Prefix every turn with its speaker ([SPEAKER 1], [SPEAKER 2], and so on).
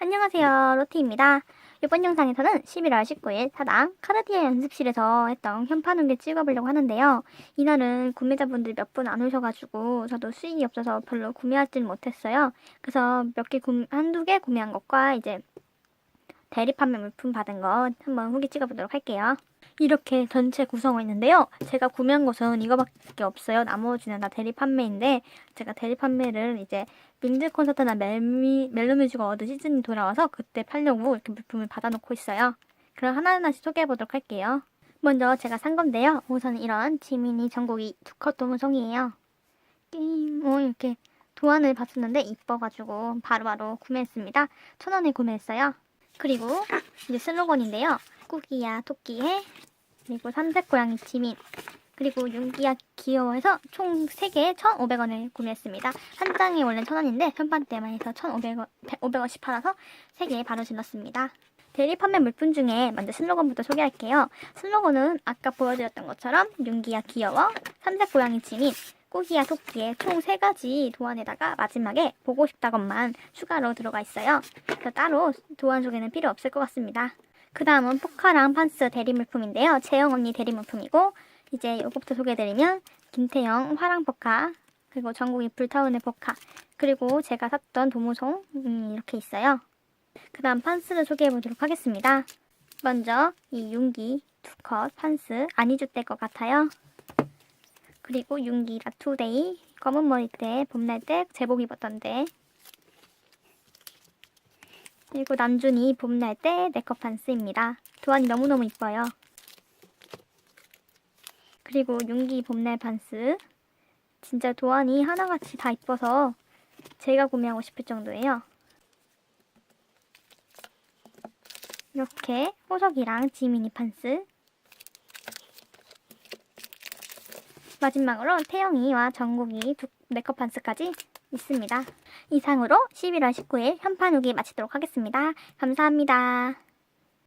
[SPEAKER 1] 안녕하세요. 로티입니다. 이번 영상에서는 11월 19일 사당 카르티에 연습실에서 했던 현판 운게 찍어보려고 하는데요. 이날은 구매자분들이 몇분 안 오셔가지고 저도 수익이 없어서 별로 구매하지는 못했어요. 그래서 몇 개 한두 개 구매한 것과 이제 대리 판매 물품 받은 것 한번 후기 찍어보도록 할게요 이렇게 전체 구성을 했는데요. 제가 구매한 것은 이거밖에 없어요. 나머지는 다 대리 판매인데 제가 대리 판매를 이제 밍즈 콘서트나 멜미, 멜로뮤직 어워드 시즌이 돌아와서 그때 팔려고 이렇게 물품을 받아놓고 있어요. 그럼 하나하나씩 소개해보도록 할게요. 먼저 제가 산 건데요. 우선 이런 지미니 전곡이 두컷 도무송이에요. 게임, 어, 이렇게 도안을 봤었는데 이뻐가지고 바로바로 구매했습니다. 천 원에 구매했어요. 그리고 이제 슬로건인데요. 꾸기야 토끼해 그리고 삼색 고양이 지민 그리고 윤기야 귀여워해서 총 3개에 1,500원을 구매했습니다. 한 장에 원래 1,000원인데 현판 때만 해서 1,500원, 500원씩 팔아서 3개 바로 질렀습니다. 대리 판매 물품 중에 먼저 슬로건부터 소개할게요. 슬로건은 아까 보여드렸던 것처럼 윤기야 귀여워, 삼색 고양이 지민, 꾸기야 토끼의 총 3가지 도안에다가 마지막에 보고 싶다것만 추가로 들어가 있어요. 그래서 따로 도안 소개는 필요 없을 것 같습니다. 그 다음은 포카랑 판스 대리 물품인데요. 재영 언니 대리 물품이고 이제 이것부터 소개해드리면 김태영 화랑 포카 그리고 전국이 불타오는 포카 그리고 제가 샀던 도무송 음, 이렇게 있어요. 그 다음 판스를 소개해보도록 하겠습니다. 먼저 이 윤기 두 컷 판스 아니주때 것 같아요. 그리고 윤기 라투데이 검은 머리 때 봄날 때 제복 입었던데 그리고 남준이 봄날 때 네컷 판스입니다. 도안이 너무너무 이뻐요. 그리고 윤기 봄날 판스 진짜 도안이 하나같이 다 이뻐서 제가 구매하고 싶을 정도예요. 이렇게 호석이랑 지미니 판스 마지막으로 태영이와 정국이 두 네컷 판스까지 있습니다. 이상으로 11월 19일 현판 후기 마치도록 하겠습니다. 감사합니다.